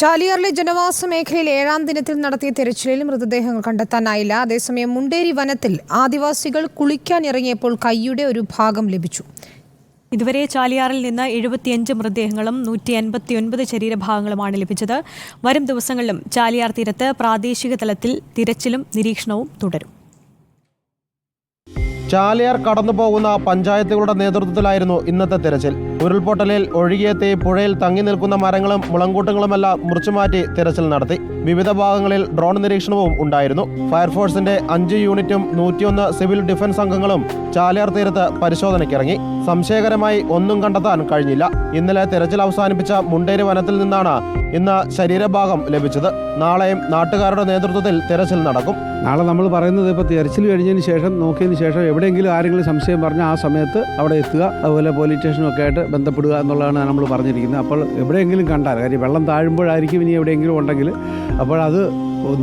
ചാലിയാറിലെ ജനവാസ മേഖലയിൽ ഏഴാം ദിനത്തിൽ നടത്തിയ തെരച്ചിലിൽ മൃതദേഹങ്ങൾ കണ്ടെത്താനായില്ല. അതേസമയം മുണ്ടേരി വനത്തിൽ ആദിവാസികൾ കുളിക്കാൻ ഇറങ്ങിയപ്പോൾ കൈയുടെ ഒരു ഭാഗം ലഭിച്ചു. ഇതുവരെ ചാലിയാറിൽ നിന്ന് എഴുപത്തിയഞ്ച് മൃതദേഹങ്ങളും നൂറ്റി എൺപത്തിയൊൻപത് ശരീരഭാഗങ്ങളുമാണ് ലഭിച്ചത്. വരും ദിവസങ്ങളിലും ചാലിയാർ തീരത്ത് പ്രാദേശിക തലത്തിൽ തിരച്ചിലും നിരീക്ഷണവും തുടരും. ചാലിയാർ കടന്നു പോകുന്ന പഞ്ചായത്തുകളുടെ നേതൃത്വത്തിലായിരുന്നു ഇന്നത്തെ തിരച്ചിൽ. ഉരുൾപൊട്ടലിൽ ഒഴുകിയെത്തി പുഴയിൽ തങ്ങി നിൽക്കുന്ന മരങ്ങളും മുളങ്കൂട്ടങ്ങളുമെല്ലാം മുറിച്ചുമാറ്റി തിരച്ചിൽ നടത്തി. വിവിധ ഭാഗങ്ങളിൽ ഡ്രോൺ നിരീക്ഷണവും ഉണ്ടായിരുന്നു. ഫയർഫോഴ്സിന്റെ അഞ്ച് യൂണിറ്റും നൂറ്റിയൊന്ന് സിവിൽ ഡിഫൻസ് അംഗങ്ങളും ചാലിയാർ തീരത്ത് പരിശോധനയ്ക്കിറങ്ങി. സംശയകരമായി ഒന്നും കണ്ടെത്താൻ കഴിഞ്ഞില്ല. ഇന്നലെ തിരച്ചിൽ അവസാനിപ്പിച്ച മുണ്ടേരി വനത്തിൽ നിന്നാണ് ഇന്ന് ശരീരഭാഗം ലഭിച്ചത്. നാളെയും നാട്ടുകാരുടെ നേതൃത്വത്തിൽ തിരച്ചിൽ നടക്കും. നാളെ നമ്മൾ പറയുന്നത് ഇപ്പോൾ തിരച്ചിൽ കഴിഞ്ഞതിന് ശേഷം നോക്കിയതിന് ശേഷം എവിടെയെങ്കിലും ആരെങ്കിലും സംശയം പറഞ്ഞാൽ ആ സമയത്ത് അവിടെ എത്തുക അതുപോലെ പോലീസ് സ്റ്റേഷനും ഒക്കെ ആയിട്ട് ബന്ധപ്പെടുക എന്നുള്ളതാണ് നമ്മൾ പറഞ്ഞിരിക്കുന്നത്. അപ്പോൾ എവിടെയെങ്കിലും കണ്ടാൽ കാര്യം വെള്ളം താഴുമ്പോഴായിരിക്കും ഇനി എവിടെയെങ്കിലും ഉണ്ടെങ്കിൽ. അപ്പോൾ അത്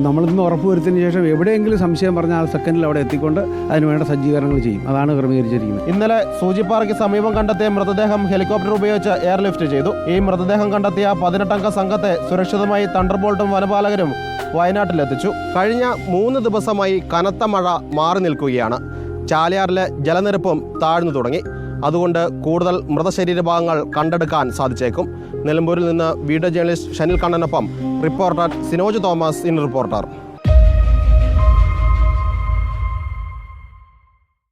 നമ്മളിന്ന് ഉറപ്പ് വരുത്തിയതിന് ശേഷം എവിടെയെങ്കിലും സംശയം പറഞ്ഞാൽ ആ സെക്കൻഡിൽ അവിടെ എത്തിക്കൊണ്ട് അതിന് വേണ്ട സജ്ജീകരണങ്ങൾ ചെയ്യും. അതാണ് ക്രമീകരിച്ചിരിക്കുന്നത്. ഇന്നലെ സൂചിപ്പാറയ്ക്ക് സമീപം കണ്ടെത്തിയ മൃതദേഹം ഹെലികോപ്റ്റർ ഉപയോഗിച്ച് എയർലിഫ്റ്റ് ചെയ്തു. ഈ മൃതദേഹം കണ്ടെത്തിയ പതിനെട്ടംഗ സംഘത്തെ സുരക്ഷിതമായി തണ്ടർബോൾട്ടും വനപാലകരും വയനാട്ടിലെത്തിച്ചു. കഴിഞ്ഞ മൂന്ന് ദിവസമായി കനത്ത മഴ മാറി നിൽക്കുകയാണ്. ചാലിയാറിലെ ജലനിരപ്പും താഴ്ന്നു തുടങ്ങി. അതുകൊണ്ട് കൂടുതൽ മൃതശരീരഭാഗങ്ങൾ കണ്ടെടുക്കാൻ സാധിച്ചേക്കും. നിലമ്പൂരിൽ നിന്ന് video journalist Shanil കണ്ണനൊപ്പം reporter Sinoj Thomas in reporter.